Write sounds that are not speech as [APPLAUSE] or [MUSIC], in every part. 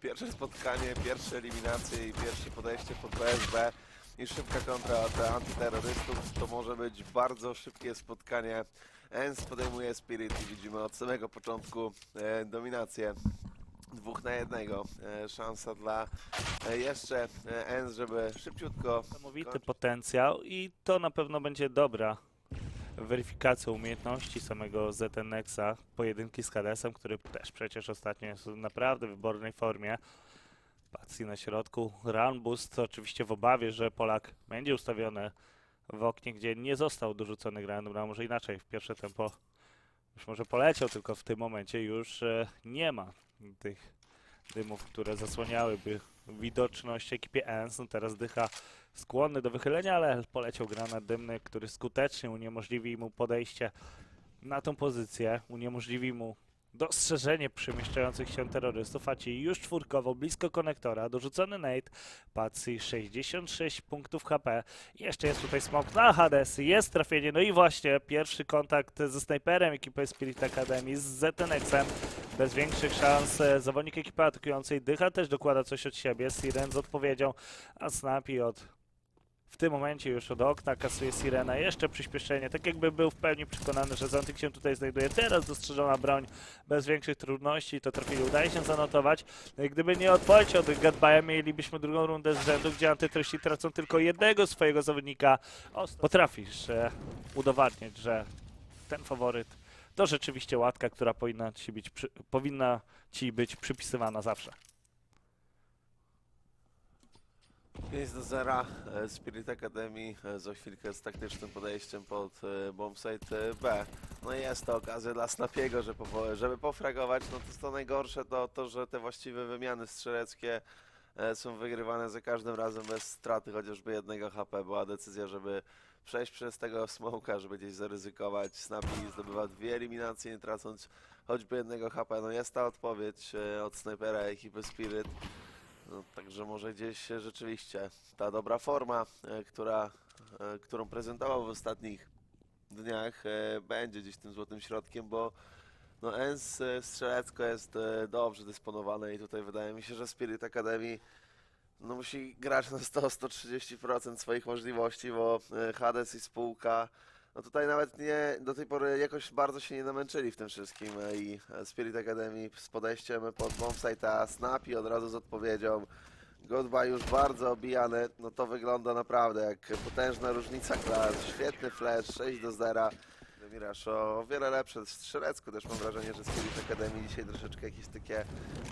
Pierwsze spotkanie, pierwsze eliminacje i pierwsze podejście pod BSB i szybka kontra od antyterrorystów. To może być bardzo szybkie spotkanie. Ens podejmuje Spirit i widzimy od samego początku e, dominację dwóch na jednego. E, szansa dla e, jeszcze e, Ens, żeby szybciutko Niesamowity potencjał i to na pewno będzie dobra weryfikacja umiejętności samego ZNX-a. Pojedynki z Hadesem, który też przecież ostatnio jest w naprawdę wybornej formie. Patsy na środku. Run boost oczywiście w obawie, że Polak będzie ustawiony w oknie, gdzie nie został dorzucony random, a może inaczej, w pierwsze tempo już może poleciał, tylko w tym momencie już e, nie ma tych dymów, które zasłaniałyby widoczność ekipie ENS. No teraz dycha skłonny do wychylenia, ale poleciał granat dymny, który skutecznie uniemożliwi mu podejście na tą pozycję, uniemożliwi mu dostrzeżenie przemieszczających się terrorystów, a ci już czwórkowo blisko konektora, dorzucony Nate, Patsy 66 punktów HP, jeszcze jest tutaj smok na Hades, jest trafienie, no i właśnie pierwszy kontakt ze snajperem ekipy Spirit Academy z ZNX-em, bez większych szans e, zawodnik ekipy atakującej Dycha też dokłada coś od siebie, Siren z odpowiedzią, a Snappy od w tym momencie już od okna kasuje Sirena jeszcze przyspieszenie, tak jakby był w pełni przekonany, że Zantik się tutaj znajduje. Teraz dostrzeżona broń bez większych trudności, to trafienie udaje się zanotować. No gdyby nie odpowiedź od Gatbaya, mielibyśmy drugą rundę z rzędu, gdzie antytryści tracą tylko jednego swojego zawodnika. Potrafisz e, udowadniać, że ten faworyt to rzeczywiście łatka, która powinna ci być, przy, powinna ci być przypisywana zawsze. 5 do 0 e, Spirit Academy e, za chwilkę z taktycznym podejściem pod e, bombsite B. No i jest to okazja dla Snapiego, żeby pofragować, no to jest to najgorsze to, to, że te właściwe wymiany strzeleckie są wygrywane za każdym razem bez straty chociażby jednego HP. Była decyzja, żeby przejść przez tego smoka, żeby gdzieś zaryzykować. Snapi zdobywa dwie eliminacje, nie tracąc choćby jednego HP. No jest ta odpowiedź od snajpera ekipy Spirit. No, także może gdzieś rzeczywiście ta dobra forma, e, która, e, którą prezentował w ostatnich dniach, e, będzie gdzieś tym złotym środkiem, bo no ENS strzelecko jest dobrze dysponowane i tutaj wydaje mi się, że Spirit Academy no, musi grać na 100-130% swoich możliwości, bo Hades i spółka no tutaj nawet nie, do tej pory jakoś bardzo się nie namęczyli w tym wszystkim e, i e, Spirit Academy z podejściem pod bombsite'a Snappy od razu z odpowiedzią. Goodbye już bardzo obijany, no to wygląda naprawdę jak potężna różnica klas, świetny flash, 6 do 0 Miraż o wiele lepsze. W strzelecku też mam wrażenie, że Spirit Academy dzisiaj troszeczkę jakieś takie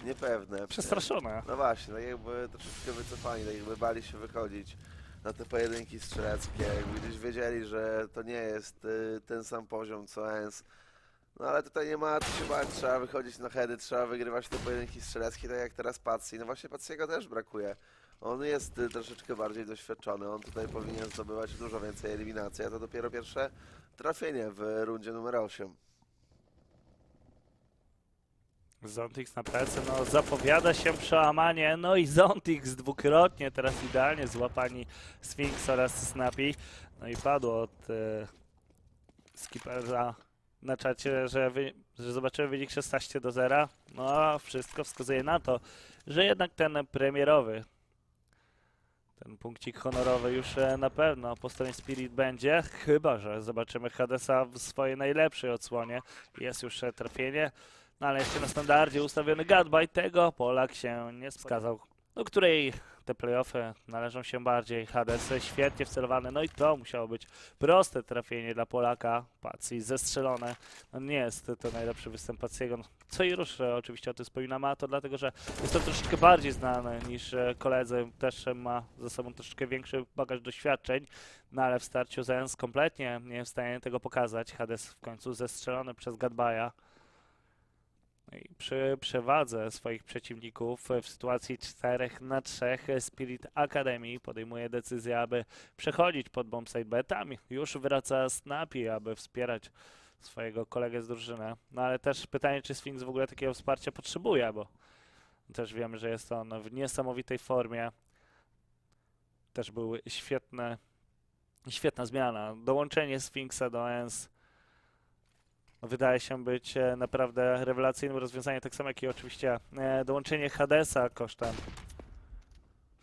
niepewne. Przestraszone. No właśnie, tak jakby troszeczkę wycofani, tak jakby bali się wychodzić na te pojedynki strzeleckie, gdzieś wiedzieli, że to nie jest y, ten sam poziom co ENS. No ale tutaj nie ma co się bać, trzeba wychodzić na heady, trzeba wygrywać te pojedynki strzeleckie, tak jak teraz Patsy. No właśnie Patsiego też brakuje. On jest y, troszeczkę bardziej doświadczony, on tutaj powinien zdobywać dużo więcej eliminacji, a to dopiero pierwsze trafienie w rundzie numer 8. Zontix na plecy, no zapowiada się przełamanie, no i Zontix dwukrotnie, teraz idealnie złapani Sphinx oraz Snappy. No i padło od skipera na czacie, że, wy, że zobaczymy wynik 16 do 0. No wszystko wskazuje na to, że jednak ten premierowy, ten punkcik honorowy już e, na pewno po stronie Spirit będzie, chyba że zobaczymy Hadesa w swojej najlepszej odsłonie. Jest już e, trafienie. No ale jeszcze na standardzie ustawiony Gadbaj tego Polak się nie wskazał, do której te playoffy należą się bardziej. Hades świetnie wcelowany, no i to musiało być proste trafienie dla Polaka. Pacji zestrzelone. No nie jest to najlepszy występ Paciego. No, Co i rusz oczywiście o tym wspominamy, a to dlatego, że jest to troszeczkę bardziej znany niż e, koledzy. Też ma ze sobą troszeczkę większy bagaż doświadczeń, no ale w starciu z ENS kompletnie nie jest w stanie tego pokazać. Hades w końcu zestrzelony przez Gadbaja. Przy przewadze swoich przeciwników w sytuacji 4 na 3 Spirit Academy podejmuje decyzję, aby przechodzić pod bombsite B. Tam już wraca Snappy, aby wspierać swojego kolegę z drużyny. No ale też pytanie, czy Sphinx w ogóle takiego wsparcia potrzebuje, bo też wiemy, że jest on w niesamowitej formie. Też był świetne, świetna zmiana. Dołączenie Sphinxa do ENS wydaje się być e, naprawdę rewelacyjnym rozwiązaniem, tak samo jak i oczywiście e, dołączenie Hadesa kosztem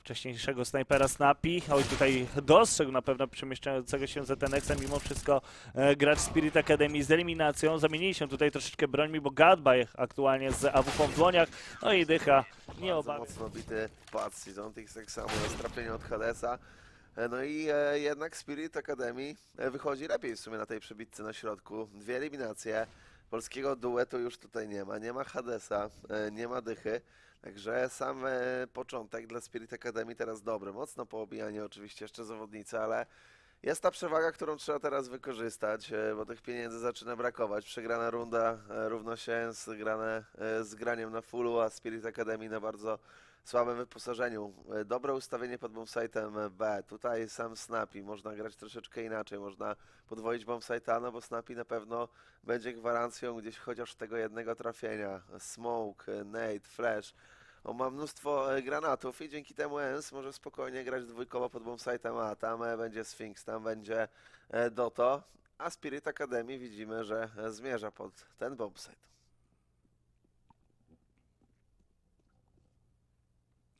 wcześniejszego snajpera Snappy. Oj, tutaj dostrzegł na pewno przemieszczającego się ZNX-a, mimo wszystko e, gracz Spirit Academy z eliminacją. Zamienili się tutaj troszeczkę brońmi, bo Gadbaj aktualnie z AWP w dłoniach, no i dycha nie obawia. mocno bity pad Seasonix, tak samo jest trafienie od Hadesa. E, No i e, jednak Spirit Academy e, wychodzi lepiej w sumie na tej przebitce na środku. Dwie eliminacje. Polskiego duetu już tutaj nie ma. Nie ma Hadesa, e, nie ma dychy. Także sam e, początek dla Spirit Academy teraz dobry. Mocno poobijanie oczywiście jeszcze zawodnicy, ale jest ta przewaga, którą trzeba teraz wykorzystać, e, bo tych pieniędzy zaczyna brakować. Przegrana runda e, równo się z, grane, e, z graniem na fullu, a Spirit Academy na bardzo słabym wyposażeniu. E, Dobre ustawienie pod bombsite'em B. Tutaj sam Snappy. Można grać troszeczkę inaczej. Można podwoić bombsite'a, no bo Snappy na pewno będzie gwarancją gdzieś chociaż tego jednego trafienia. Smoke, e, nade, flash. On ma mnóstwo e, granatów i dzięki temu ENS może spokojnie grać dwójkowo pod bombsite'em A. Tam e, będzie Sphinx, tam będzie e, Doto. A Spirit Academy widzimy, że e, zmierza pod ten bombsite.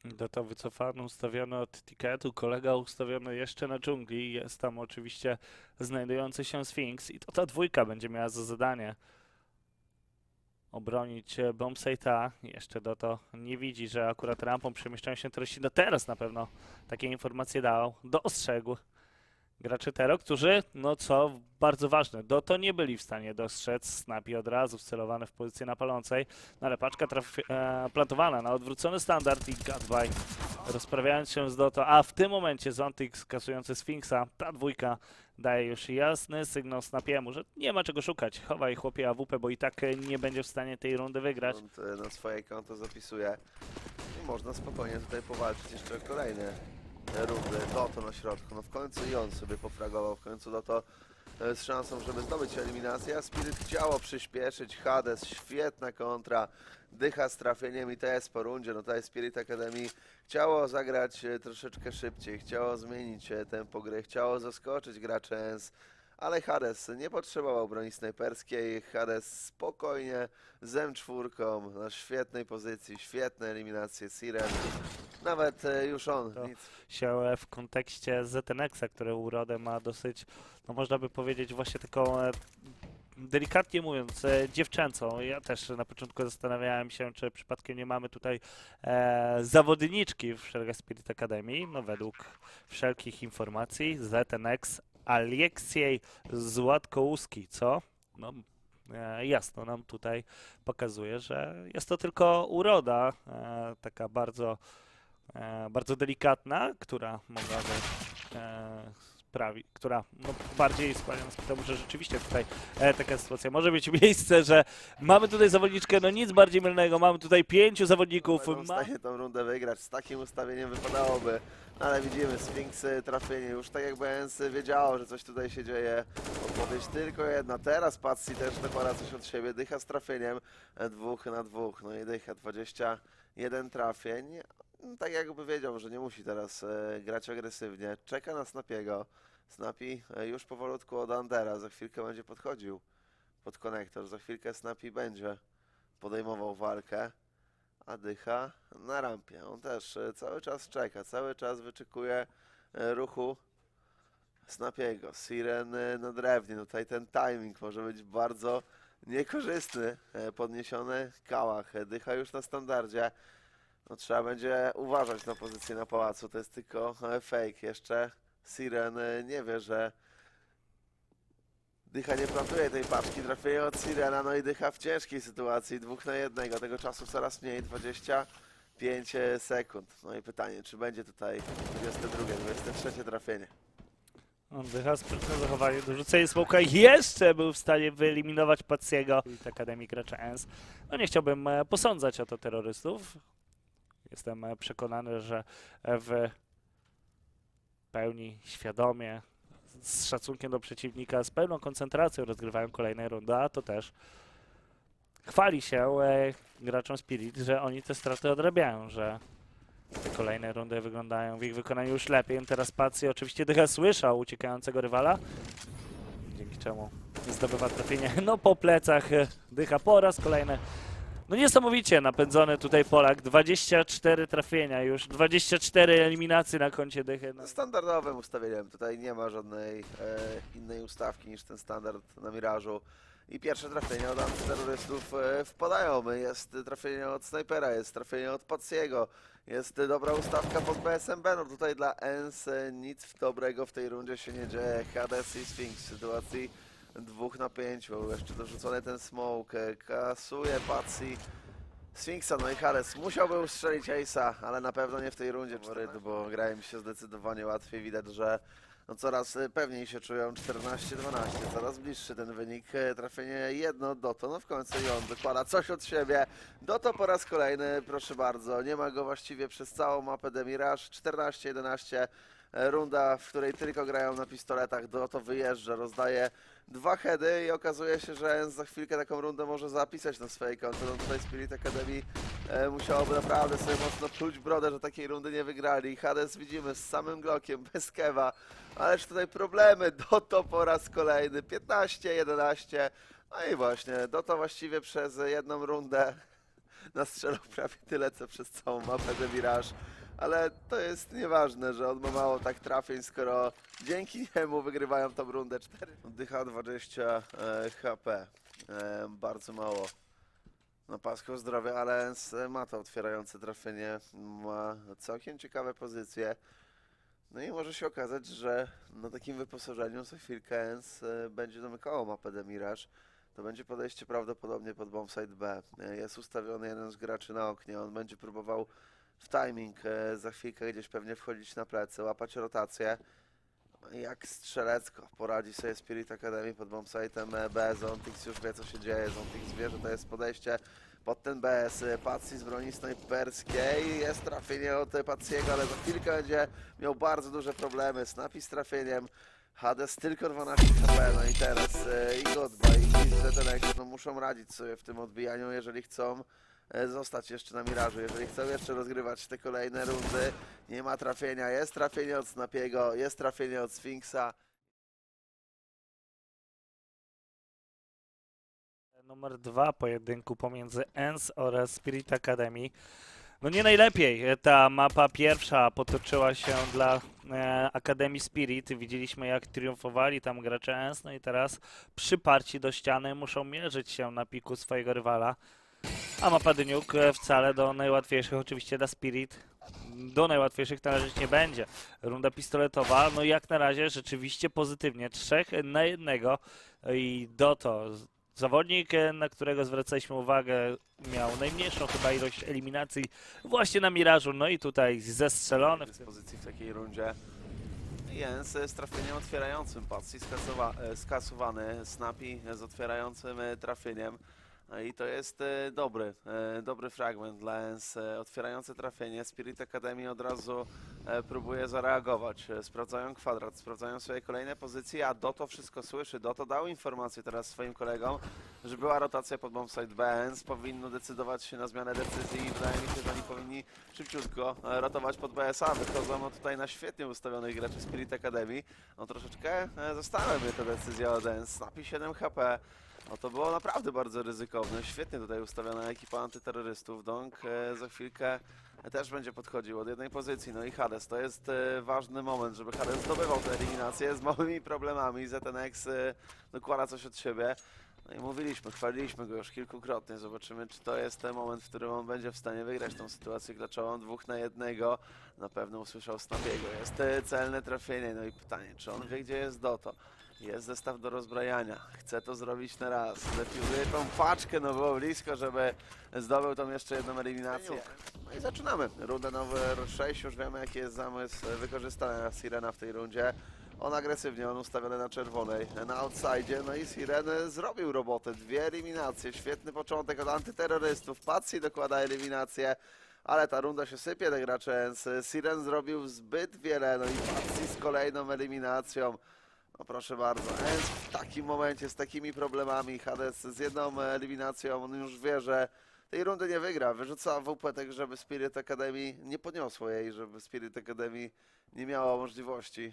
Do to wycofano, ustawiony od tiketu, kolega ustawiony jeszcze na dżungli, jest tam oczywiście znajdujący się Sphinx i to ta dwójka będzie miała za zadanie obronić e, bombsite'a. Jeszcze do to nie widzi, że akurat rampą przemieszczają się terroryści. No teraz na pewno takie informacje dał, dostrzegł gracze Tero, którzy, no co bardzo ważne, do to nie byli w stanie dostrzec Snapi od razu wcelowane w pozycję napalącej, no ale paczka trafi, e, plantowana na odwrócony standard i Gadbaj rozprawiając się z Doto, a w tym momencie Zontik kasujący Sfinksa, ta dwójka daje już jasny sygnał Snapiemu, że nie ma czego szukać, chowaj chłopie AWP, bo i tak nie będzie w stanie tej rundy wygrać. On e, na swoje konto zapisuje. I można spokojnie tutaj powalczyć jeszcze o kolejne e, rundy. Doto na środku. No w końcu i on sobie pofragował. W końcu Doto e, z szansą, żeby zdobyć eliminację. A Spirit chciało przyspieszyć. Hades, świetna kontra. Dycha z trafieniem i TS po rundzie. No tutaj Spirit Academy chciało zagrać e, troszeczkę szybciej. Chciało zmienić e, tempo gry. Chciało zaskoczyć graczy ENS. Ale Hades nie potrzebował broni snajperskiej. Hades spokojnie z M4 na świetnej pozycji, świetne eliminacje Siren. Nawet e, już on To- nic się w kontekście ZNX-a, który urodę ma dosyć, no można by powiedzieć właśnie taką, e, delikatnie mówiąc, e, dziewczęcą. Ja też na początku zastanawiałem się, czy przypadkiem nie mamy tutaj e, zawodniczki w szeregach Spirit Academy. No według wszelkich informacji ZNX Aleksiej Złatkołuski, co? No e, jasno nam tutaj pokazuje, że jest to tylko uroda, e, taka bardzo e, bardzo delikatna, która mogłaby sprawi, która no, bardziej skłania nas ku temu, że rzeczywiście tutaj e, taka sytuacja może mieć miejsce, że mamy tutaj zawodniczkę, no nic bardziej mylnego, mamy tutaj pięciu zawodników, będą w ma, stanie tą rundę wygrać. Z takim ustawieniem wypadałoby. No ale widzimy, Sphinxy trafienie. Już tak jakby ENS wiedziało, że coś tutaj się dzieje. Odpowiedź tylko jedna. Teraz Patsy też dokłada coś od siebie. Dycha z trafieniem. e, Dwóch na dwóch. No i dycha. 21 trafień. No, Tak jakby wiedział, że nie musi teraz e, grać agresywnie. Czeka na Snapiego. Snapi e, już powolutku od Andera. Za chwilkę będzie podchodził pod konektor. Za chwilkę Snapi będzie podejmował walkę. A dycha na rampie. On też e, cały czas czeka, cały czas wyczekuje e, ruchu Snapiego. Siren na drewnie. Tutaj ten timing może być bardzo niekorzystny. E, Podniesiony kałach. Dycha już na standardzie. No, trzeba będzie uważać na pozycję na pałacu. To jest tylko e, fake. Jeszcze Siren e, nie wie, że Dycha nie plantuje tej paczki, trafienie od Sirena, no i Dycha w ciężkiej sytuacji, dwóch na jednego, tego czasu coraz mniej, 25 sekund. No i pytanie, czy będzie tutaj 22, 23 trafienie. dycha sprytne zachowanie, dorzucenie smoka jeszcze był w stanie wyeliminować Patsiego i Akademii gracza ENS. No nie chciałbym e, posądzać o to terrorystów, jestem e, przekonany, że w pełni świadomie, z szacunkiem do przeciwnika, z pełną koncentracją rozgrywają kolejne rundy, a to też chwali się e, graczom Spirit, że oni te straty odrabiają, że te kolejne rundy wyglądają w ich wykonaniu już lepiej. Teraz Patsy oczywiście dycha słyszał uciekającego rywala, dzięki czemu zdobywa trafienie. [LAUGHS] No po plecach e, dycha po raz kolejny. No niesamowicie napędzony tutaj Polak. 24 trafienia już, 24 eliminacje na koncie dychy. No. Standardowym ustawieniem, tutaj nie ma żadnej e, innej ustawki niż ten standard na Mirażu. I pierwsze trafienia od antyterrorystów e, wpadają. Jest trafienie od snajpera, jest trafienie od Patsiego, jest dobra ustawka pod BSMB. No tutaj dla ENS e, nic dobrego w tej rundzie się nie dzieje. Hades i Sphinx w sytuacji dwóch na pięciu. Jeszcze dorzucony ten smoke, kasuje Patsi. Sphinxa, no i Hades musiałby ustrzelić Ace'a, ale na pewno nie w tej rundzie 4, bo grają się zdecydowanie łatwiej. Widać, że no coraz y, pewniej się czują 14-12, coraz bliższy ten wynik. E, Trafienie jedno Doto, no w końcu i on wykłada coś od siebie. Doto po raz kolejny, proszę bardzo, nie ma go właściwie przez całą mapę Demirage. 14-11, e, runda, w której tylko grają na pistoletach. Doto wyjeżdża, rozdaje dwa heady i okazuje się, że za chwilkę taką rundę może zapisać na swojej konto. No tutaj Spirit Academy e, musiałoby naprawdę sobie mocno czuć brodę, że takiej rundy nie wygrali. Hades widzimy z samym Glockiem, [LAUGHS] bez Kewa, ależ tutaj problemy. [LAUGHS] Doto po raz kolejny, 15-11. No i właśnie, Doto właściwie przez jedną rundę [LAUGHS] nastrzelał prawie tyle, co przez całą mapę The Mirage. Ale to jest nieważne, że on ma mało tak trafień, skoro dzięki niemu wygrywają tą rundę 4. Dycha 20 e, HP. E, bardzo mało na pasku zdrowia, ale Ens ma to otwierające trafienie. Ma całkiem ciekawe pozycje. No i może się okazać, że na takim wyposażeniu za chwilkę Ens e, będzie domykało mapę The Mirage. To będzie podejście prawdopodobnie pod bombsite B. E, Jest ustawiony jeden z graczy na oknie, on będzie próbował w timing e, za chwilkę gdzieś pewnie wchodzić na plecy, łapać rotację. Jak strzelecko poradzi sobie Spirit Academy pod bombsite'em e, B. Zontix już wie co się dzieje, Zontix wie, że to jest podejście pod ten BS. E, Patsy z broni snajperskiej, jest trafienie od Patsiego, ale za chwilkę będzie miał bardzo duże problemy. Snapi z trafieniem. Hades tylko 12 HP, no i teraz i Godba i ZNX no muszą radzić sobie w tym odbijaniu, jeżeli chcą zostać jeszcze na Mirażu, jeżeli chcą jeszcze rozgrywać te kolejne rundy. Nie ma trafienia, jest trafienie od Snapiego, jest trafienie od Sfinksa. Numer dwa pojedynku pomiędzy ENS oraz Spirit Academy. No nie najlepiej e, ta mapa pierwsza potoczyła się dla e, Akademii Spirit. Widzieliśmy jak triumfowali tam gracze ENS, no i teraz przyparci do ściany muszą mierzyć się na piku swojego rywala. A mapa Dyniuk e, wcale do najłatwiejszych oczywiście dla Spirit. Do najłatwiejszych należeć nie będzie. Runda pistoletowa, no jak na razie rzeczywiście pozytywnie. Trzech na jednego i Doto Zawodnik, e, na którego zwracaliśmy uwagę, miał najmniejszą chyba ilość eliminacji właśnie na Mirażu. No i tutaj zestrzelony. w dyspozycji w takiej rundzie. Jens z trafieniem otwierającym, Patsy e, skasowany, Snappy z otwierającym trafieniem. No I to jest e, dobry, e, dobry fragment dla Jens. e, Otwierające trafienie. Spirit Academy od razu próbuje zareagować. Sprawdzają kwadrat, sprawdzają swoje kolejne pozycje, a Doto wszystko słyszy. Doto dał informację teraz swoim kolegom, że była rotacja pod bombsite BNS. Powinno decydować się na zmianę decyzji i wydaje mi się, że oni powinni szybciutko rotować pod BSA. Wychodzą tutaj na świetnie ustawionych graczy Spirit Academy. No troszeczkę zastanawia mnie ta decyzja od ENS. Snapi 7 HP. No to było naprawdę bardzo ryzykowne. Świetnie tutaj ustawiona ekipa antyterrorystów. Dong e, za chwilkę też będzie podchodził od jednej pozycji. No i Hades, to jest e, ważny moment, żeby Hades zdobywał tę eliminację z małymi problemami. ZNX e, dokłada coś od siebie. No i mówiliśmy, chwaliliśmy go już kilkukrotnie. Zobaczymy, czy to jest ten moment, w którym on będzie w stanie wygrać tą sytuację klaczową. Dwóch na jednego. Na pewno usłyszał Snapiego. Jest e, celne trafienie. No i pytanie, czy on wie, gdzie jest Doto? Jest zestaw do rozbrajania. Chce to zrobić na raz. Defiuzuje tą paczkę, no było blisko, żeby zdobył tą jeszcze jedną eliminację. No i zaczynamy. Runda numer 6. Już wiemy, jaki jest zamysł wykorzystania Sirena w tej rundzie. On agresywnie, on ustawiony na czerwonej, na outside, no i Siren zrobił robotę. Dwie eliminacje, świetny początek od antyterrorystów. Patsy dokłada eliminację, ale ta runda się sypie, ENS. Siren zrobił zbyt wiele, no i Patsy z kolejną eliminacją. No proszę bardzo, ENS w takim momencie, z takimi problemami, Hades z jedną eliminacją, on już wie, że tej rundy nie wygra. Wyrzuca WP tak, żeby Spirit Academy nie podniosło jej, żeby Spirit Academy nie miała możliwości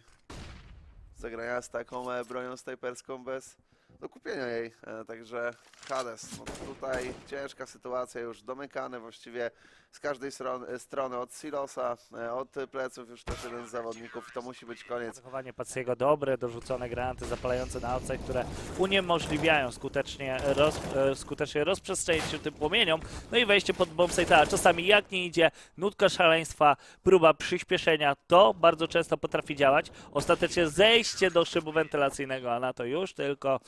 zagrania z taką e, bronią snajperską bez do kupienia jej. E, także Hades, no tutaj ciężka sytuacja, już domykany właściwie z każdej strony, strony od Silosa, e, od pleców już też jeden z zawodników i to musi być koniec. Zachowanie Patsiego dobre, dorzucone granty zapalające na outside, które uniemożliwiają skutecznie, roz, e, skutecznie rozprzestrzenić się tym płomieniom, no i wejście pod bombsite, a czasami jak nie idzie, nutka szaleństwa, próba przyspieszenia, to bardzo często potrafi działać. Ostatecznie zejście do szybu wentylacyjnego, a na to już tylko.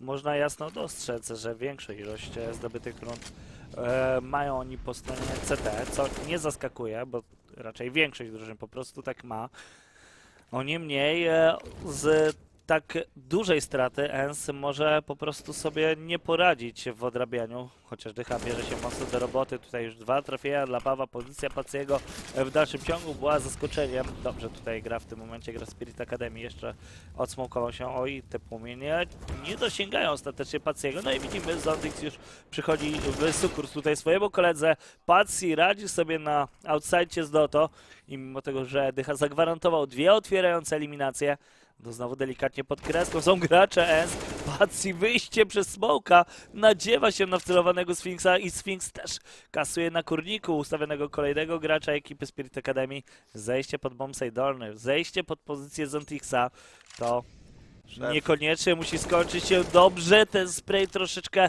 Można jasno dostrzec, że większa ilość e, zdobytych rund e, mają oni po stronie CT, co nie zaskakuje, bo raczej większość drużyn po prostu tak ma. No niemniej e, z tak dużej straty ENS może po prostu sobie nie poradzić w odrabianiu, chociaż Dycha bierze się mocno do roboty. Tutaj już dwa trafienia dla Pawa, pozycja Paciego w dalszym ciągu była zaskoczeniem. Dobrze tutaj gra w tym momencie, gra Spirit Academy, jeszcze odsmokował się. Oj, te płomienie nie dosięgają ostatecznie Paciego. No i widzimy, Zondix już przychodzi w sukurs tutaj swojemu koledze. Paci radzi sobie na outside z Doto i mimo tego, że Dycha zagwarantował dwie otwierające eliminacje, to znowu delikatnie pod kreską są gracze ENS. Patsy wyjście przez smoka nadziewa się na wcelowanego Sfinksa i Sfinks też kasuje na kurniku ustawionego kolejnego gracza ekipy Spirit Academy. Zejście pod bombsite dolny, zejście pod pozycję Zontixa to Szef. niekoniecznie musi skończyć się dobrze. Ten spray troszeczkę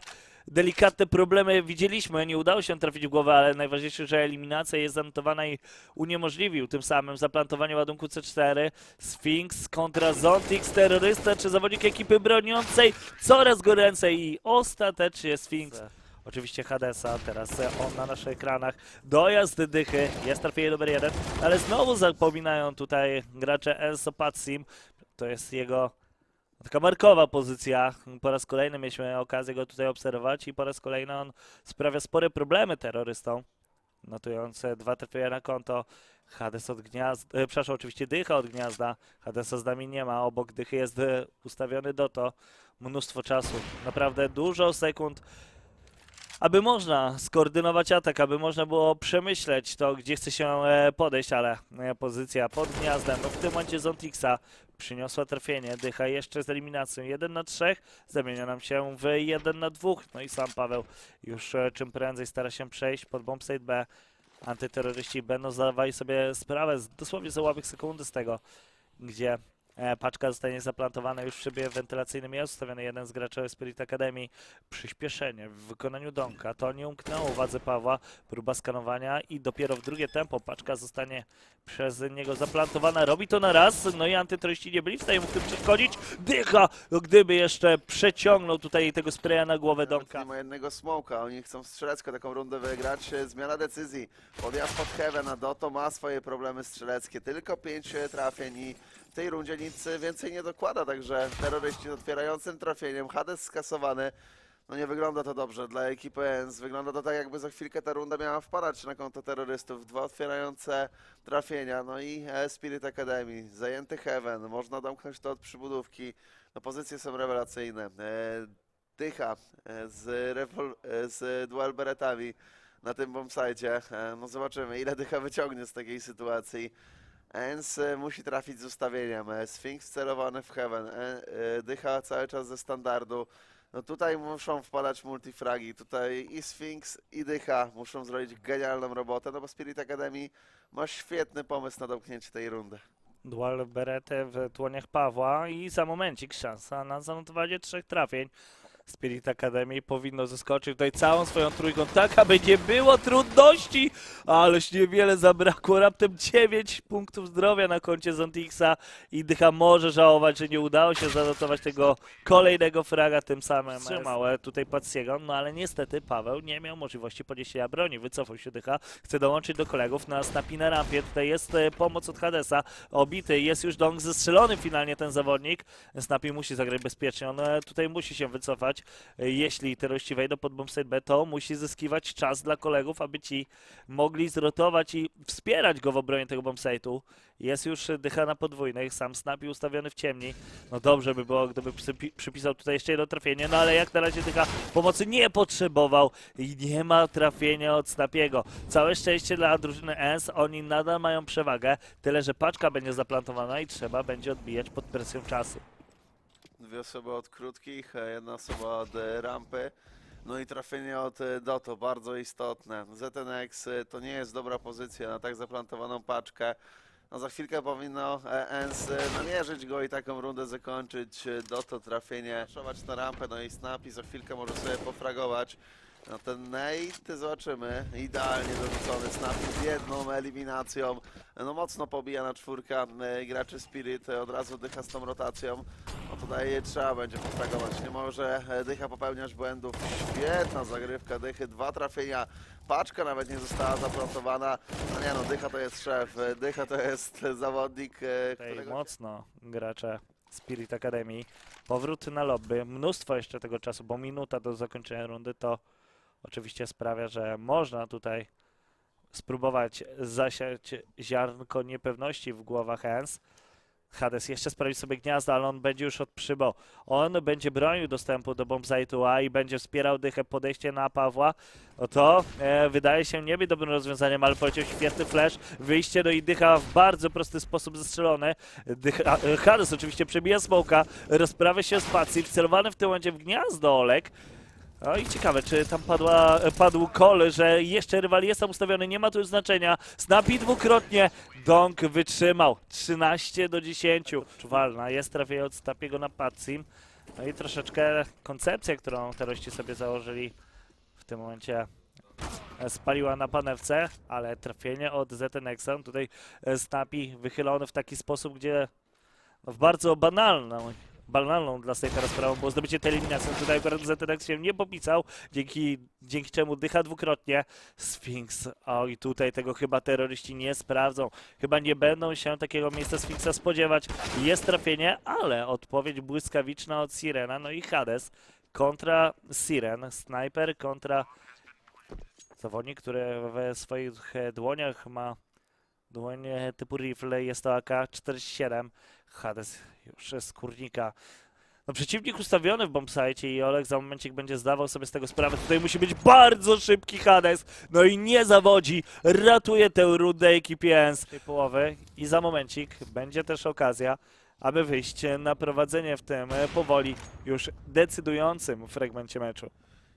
delikatne problemy widzieliśmy. Nie udało się trafić w głowę, ale najważniejsze, że eliminacja jest zanotowana i uniemożliwił tym samym zaplantowanie ładunku C4. Sphinx kontra Zontix, terrorysta czy zawodnik ekipy broniącej coraz goręcej i ostatecznie Sphinx. Oczywiście Hadesa, teraz on na naszych ekranach. Dojazd dychy, jest trafienie numer jeden, ale znowu zapominają tutaj gracze Enso Patsim. To jest jego taka markowa pozycja. Po raz kolejny mieliśmy okazję go tutaj obserwować i po raz kolejny on sprawia spore problemy terrorystom. Notując e, dwa trafienia na konto. Hades od gniazda, e, przepraszam, oczywiście Dycha od gniazda. Hadesa z nami nie ma, obok Dychy jest e, ustawiony Doto. Mnóstwo czasu, naprawdę dużo sekund aby można skoordynować atak, aby można było przemyśleć to, gdzie chce się e, podejść, ale e, pozycja pod gniazdem, no w tym momencie Zontixa przyniosła trafienie, dycha jeszcze z eliminacją. 1 na 3, zamienia nam się w 1 na 2, no i sam Paweł już e, czym prędzej stara się przejść pod bombsite B. Antyterroryści będą zdawali sobie sprawę dosłownie za łapek sekundy z tego, gdzie paczka zostanie zaplantowana już w szybie wentylacyjnym. Jest ustawiony jeden z graczy Spirit Academy. Przyspieszenie w wykonaniu Donka. To nie umknęło wadze Pawła. Próba skanowania i dopiero w drugie tempo paczka zostanie przez niego zaplantowana. Robi to na raz. No i antyterroryści nie byli w stanie mu w tym przeszkodzić. Dycha! No gdyby jeszcze przeciągnął tutaj tego spraya na głowę Donka. Nie ma jednego smoka, oni chcą strzelecko taką rundę wygrać. E, Zmiana decyzji. Podjazd pod Heaven, a Doto ma swoje problemy strzeleckie. Tylko pięć e, trafień i w tej rundzie nic więcej nie dokłada, także terroryści z otwierającym trafieniem. Hades skasowany. No nie wygląda to dobrze dla ekipy ENS. Wygląda to tak, jakby za chwilkę ta runda miała wpadać na konto terrorystów. Dwa otwierające trafienia, no i e, Spirit Academy, zajęty Heaven. Można domknąć to od przybudówki. No pozycje są rewelacyjne. E, Dycha e, z, rewol- z dual beretami na tym bombsite. No zobaczymy, ile Dycha wyciągnie z takiej sytuacji. Ens e, musi trafić z ustawieniem. E, Sphinx celowany w Heaven. E, Dycha cały czas ze standardu. No tutaj muszą wpadać multifragi. Tutaj i Sphinx, i Dycha muszą zrobić genialną robotę, no bo Spirit Academy ma świetny pomysł na domknięcie tej rundy. Dual berety w dłoniach Pawła i za momencik szansa na zanotowanie trzech trafień. Spirit Academy powinno zeskoczyć tutaj całą swoją trójką tak, aby nie było trudności, ależ niewiele zabrakło, raptem 9 punktów zdrowia na koncie Zontixa i Dycha może żałować, że nie udało się zanotować tego kolejnego fraga, tym samym e, tutaj Patsiego, no ale niestety Paweł nie miał możliwości podniesienia broni, wycofał się Dycha, chce dołączyć do kolegów na snapi na rampie, tutaj jest e, pomoc od Hadesa, obity, jest już dong zestrzelony finalnie ten zawodnik, Snapi musi zagrać bezpiecznie, on e, tutaj musi się wycofać, E, jeśli terroryści wejdą pod bombsite B, to musi zyskiwać czas dla kolegów, aby ci mogli zrotować i wspierać go w obronie tego bombsite'u. Jest już dycha na podwójnych, sam Snapi ustawiony w ciemni. No dobrze by było, gdyby przypi- przypisał tutaj jeszcze jedno trafienie, no ale jak na razie dycha pomocy nie potrzebował i nie ma trafienia od Snapiego. Całe szczęście dla drużyny ENS, oni nadal mają przewagę, tyle że paczka będzie zaplantowana i trzeba będzie odbijać pod presją czasu. Dwie osoby od krótkich, jedna osoba od e, rampy. No i trafienie od e, Doto, bardzo istotne. ZNX e, to nie jest dobra pozycja na tak zaplantowaną paczkę. No za chwilkę powinno ENS namierzyć go i taką rundę zakończyć. Doto trafienie, szować na rampę, no i Snapi za chwilkę może sobie pofragować. No ten Nate zobaczymy, idealnie dorzucony Snapi z jedną eliminacją. No mocno pobija na czwórka e, graczy Spirit, od razu dycha z tą rotacją. No tutaj trzeba będzie pofragować, nie może e, dycha popełniać błędów. Świetna zagrywka dychy, dwa trafienia, paczka nawet nie została zaplantowana. No nie no, dycha to jest szef, e, dycha to jest zawodnik, którego... mocno gracze Spirit Academy. Powrót na lobby, mnóstwo jeszcze tego czasu, bo minuta do zakończenia rundy to oczywiście sprawia, że można tutaj spróbować zasiać ziarnko niepewności w głowach Hens. Hades jeszcze sprawi sobie gniazdo, ale on będzie już od przybo. On będzie bronił dostępu do bombsite'u A i będzie wspierał dychę podejście na Pawła. No to e, wydaje się nie być dobrym rozwiązaniem, ale poleciał świetny flash. Wyjście do Idycha w bardzo prosty sposób zestrzelone. Dycha, e, Hades oczywiście przebija smoka, rozprawia się z Patsy, wcelowany w tym momencie w gniazdo Olek. No i ciekawe, czy tam padła, padł kol, że jeszcze rywal jest tam ustawiony, nie ma tu już znaczenia. Snapi dwukrotnie, Dong wytrzymał. 13 do 10. Czuwalna jest trafienie od Stapiego na Patsim. No i troszeczkę koncepcja, którą terroryści sobie założyli w tym momencie spaliła na panewce, ale trafienie od ZNX-a. Tutaj Snapi wychylony w taki sposób, gdzie w bardzo banalną, banalną dla Snipera sprawą było zdobycie tej eliminacji. Tutaj akurat ZNX się nie popisał, dzięki, dzięki czemu dycha dwukrotnie. Sphinx, o i tutaj tego chyba terroryści nie sprawdzą. Chyba nie będą się takiego miejsca Sphinxa spodziewać. Jest trafienie, ale odpowiedź błyskawiczna od Sirena, no i Hades kontra Siren, Sniper kontra zawodnik, który we swoich dłoniach ma dłonie typu rifle, jest to AK-47. Hades już z kurnika. No przeciwnik ustawiony w bombsite i Olek za momencik będzie zdawał sobie z tego sprawę. Tutaj musi być bardzo szybki Hades. No i nie zawodzi. Ratuje tę rundę ekipie ENS tej połowy. I za momencik będzie też okazja, aby wyjść na prowadzenie w tym powoli już decydującym fragmencie meczu.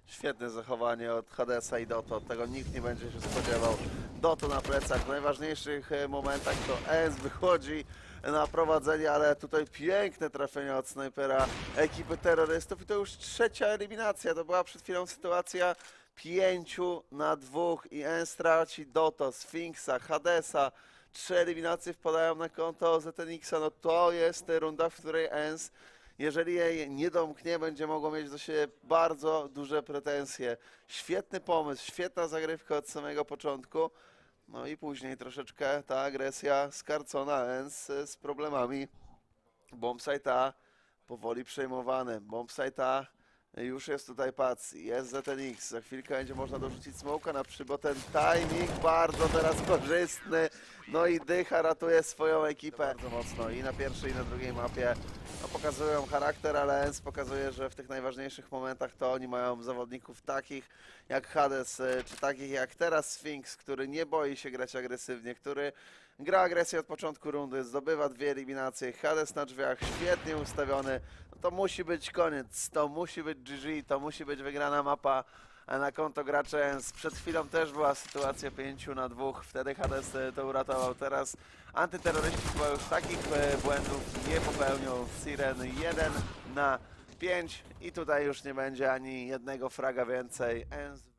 Świetne zachowanie od Hadesa i Doto, tego nikt nie będzie się spodziewał. Doto na plecach, w najważniejszych momentach to ES wychodzi na prowadzenie, ale tutaj piękne trafienie od snajpera ekipy terrorystów i to już trzecia eliminacja. To była przed chwilą sytuacja pięciu na dwóch i ES traci Doto, Sfinksa, Hadesa. Trzy eliminacje wpadają na konto ZNX-a, no to jest runda, w której ENS jeżeli jej nie domknie, będzie mogło mieć do siebie bardzo duże pretensje. Świetny pomysł, świetna zagrywka od samego początku. No i później troszeczkę ta agresja skarcona ENS e, z problemami. Bombsite A powoli przejmowany. Bombsite A już jest tutaj Pac, jest ZNX. Za chwilkę będzie można dorzucić smoka na przy, bo ten timing bardzo teraz korzystny. No i Dycha ratuje swoją ekipę bardzo mocno i na pierwszej i na drugiej mapie no, pokazują charakter, ale pokazuje, że w tych najważniejszych momentach to oni mają zawodników takich jak Hades, e, czy takich jak teraz Sphinx, który nie boi się grać agresywnie, który gra agresję od początku rundy, zdobywa dwie eliminacje, Hades na drzwiach, świetnie ustawiony, to musi być koniec, to musi być GG, to musi być wygrana mapa na konto graczy ENS. Przed chwilą też była sytuacja 5 na 2, wtedy Hades e, to uratował, teraz antyterroryści chyba już takich e, błędów nie popełnią. Siren 1 na 5 i tutaj już nie będzie ani jednego fraga więcej. ENS